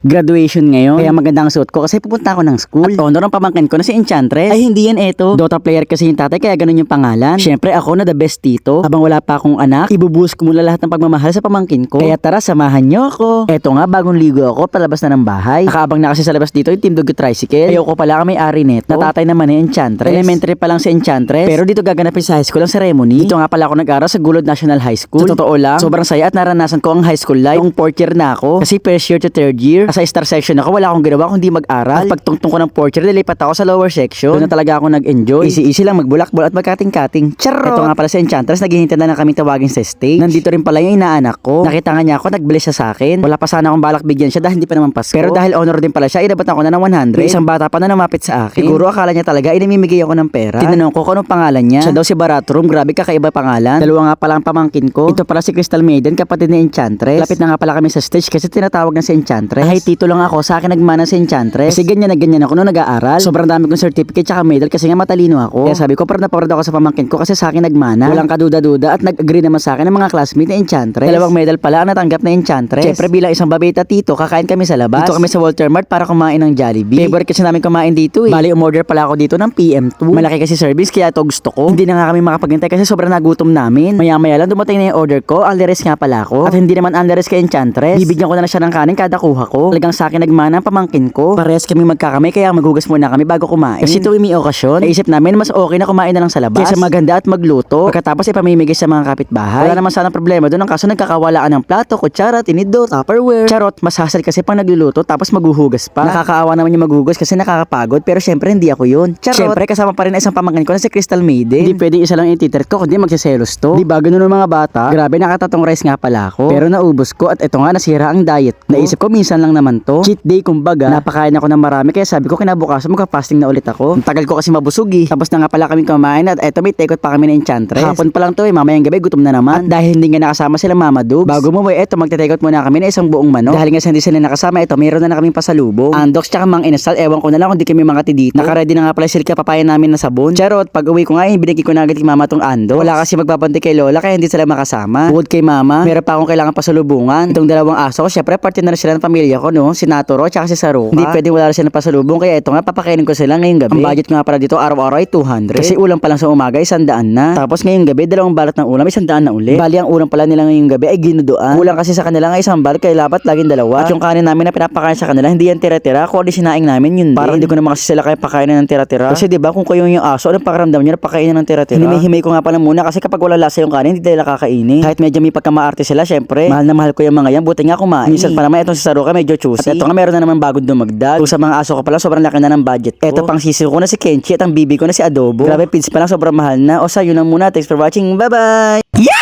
graduation ngayon. Kaya maganda ang suot ko kasi pupunta ako ng school. At honor ang pamangkin ko na si Enchantress. Ay hindi yan eto. Dota player kasi yung tatay kaya ganun yung pangalan. Syempre ako na the best tito. Habang wala pa akong anak, ibubuhos ko muna lahat ng pagmamahal sa pamangkin ko. Kaya tara samahan nyo ako. Eto nga bagong ligo ako palabas na ng bahay. Nakaabang na kasi sa labas dito yung Team Dog Tricycle. Ayoko pala may ari neto. Natatay naman ni Enchantress. Elementary pa lang si Enchantress. Pero dito gaganapin sa high school ang ceremony. Dito nga pala ako nag-aral sa Gulod National High School. Sa totoo lang, sobrang saya at naranasan ko ang high school life. Yung fourth year na ako. Kasi first year to third year. Sa star section ako, wala akong ginawa kundi mag-aral. At pagtungtong ko ng fourth year, nilipat ako sa lower section. Doon na talaga ako nag-enjoy. Easy-easy lang magbulakbol at magkating-kating. Charot! Ito nga pala si Enchantress, naghihintay na lang kami tawagin sa stage. Nandito rin pala yung inaanak ko. Nakita nga niya ako, nagbilis siya sa akin. Wala pa sana akong balak bigyan siya dahil hindi pa naman Pasko. Pero dahil honor din pala siya, inabot ako na ng 100. May isang bata pa na namapit sa akin. Siguro akala niya talaga, inamimigay ako ng pera. Tinanong ko kung anong pangalan niya. Siya daw si Baratrum, grabe kakaiba pangalan. Dalawa nga pala ang pamangkin ko. Ito pala si Crystal Maiden, kapatid ni Enchantress. Lapit na nga pala kami sa stage kasi tinatawag na si Enchantress. Ay, tito lang ako, sa akin nagmana si Enchantress. Kasi ganyan na ganyan ako nung nag-aaral. Sobrang dami kong certificate tsaka medal kasi nga matalino ako. Kaya sabi ko, parang naparad ako sa pamangkin ko kasi sa akin nagmana. Walang kaduda-duda at nag-agree naman sa akin ng mga classmate ni Enchantress. Dalawang medal pala ang natanggap na Enchantress. Siyempre bilang isang babita tito, kakain kami sa labas. Dito kami sa Walter Mart para kumain ng Jollibee. Favorite kasi namin kumain dito eh. Bali, umorder pala ako dito ng PM2. Malaki kasi service kaya ito gusto ko. Hindi na nga kami makapaghintay kasi sobrang nagutom namin. Maya-maya lang dumating na yung order ko. Alderes nga pala ako. At hindi naman Alderes kay Enchantress. Bibigyan ko na lang siya ng kanin kada kuha ko. Talagang sa akin nagmana ang pamangkin ko. Parehas kami magkakamay kaya maghugas muna kami bago kumain. Kasi tuwing may okasyon, naisip namin mas okay na kumain na lang sa labas. Kaysa maganda at magluto. Pagkatapos ipamimigay sa mga kapitbahay. Wala naman sana problema doon ang kaso nagkakawalaan ng plato, kutsara, tinidor, tupperware. Charot, mas hassle kasi pang nagluluto tapos maghuhugas pa. Nakakaawa naman yung maghugas kasi nakakapagod pero syempre hindi ako yun. Charot. Syempre kasama pa rin ang isang pamangkin ko na si Crystal Maiden. Hindi pwedeng isa lang ititret ko kundi magsiselos to. Di ba ganun mga bata? Grabe nakatatong rice nga pala ako. Pero naubos ko at ito nga nasira ang diet ko. Naisip ko minsan lang naman to. Cheat day kumbaga. Napakain ako ng marami kaya sabi ko kinabukasan magka-fasting na ulit ako. Ang tagal ko kasi mabusog eh. Tapos na nga pala kami kumain at eto may tekot pa kami na Enchantress. Hapon pa lang to eh. Mamayang gabi gutom na naman. At dahil hindi nga nakasama sila Mama Dugs. Bago mo eto magte-take muna kami na isang buong manok. Dahil nga hindi sila nakasama ito mayroon na na kaming pasalubong. Andox tsaka mang inasal ewan ko na lang kung di kami mga tidito. Nakaready na nga pala silka papaya namin na sabon. Charot pag uwi ko nga eh, binigay ko na agad kay Mama tong ando. Wala kasi magbabantay kay Lola kaya hindi sila makasama. Bukod kay Mama, meron pa akong kailangan pasalubungan. Itong dalawang aso ko, syempre parte na rin sila ng pamilya ko no. Si Natoro tsaka si Saruka. Hindi pwedeng wala sila ng pasalubong kaya ito nga papakainin ko sila ngayong gabi. Ang budget ko nga pala dito araw-araw ay 200. Kasi ulam pa lang sa umaga isang daan na. Tapos ngayong gabi dalawang balat ng ulam isang daan na uli. Bali ang ulam pala nila ngayong gabi ay ginuduan. Kulang kasi sa kanila nga isang balat kaya dapat laging dalawa. At yung kanin namin na pinapakain sa kanila hindi yan tira-tira. Kung di sinaing namin yun Parang hindi ko naman kasi sila kaya pakainin ng tira-tira. Kasi di ba kung kayo yung aso, anong pakiramdam nyo na pakainin ng tira-tira? Hinimay-himay ko nga pala muna kasi kapag wala lasa yung kanin, hindi nila kakainin. Kahit medyo may pagkamaarte sila, syempre, mahal na mahal ko yung mga yan. Buti nga kumain. Minsan pa naman itong si Saruka medyo choosy. At ito nga meron na naman bagong dumagdag. Kung sa mga aso ko pala, sobrang laki na ng budget ko. Ito pang sisiw ko na si Kenchi at ang bibi ko na si Adobo. Grabe, pids pa lang sobrang mahal na. O sa yun lang muna. Thanks for watching. Bye-bye!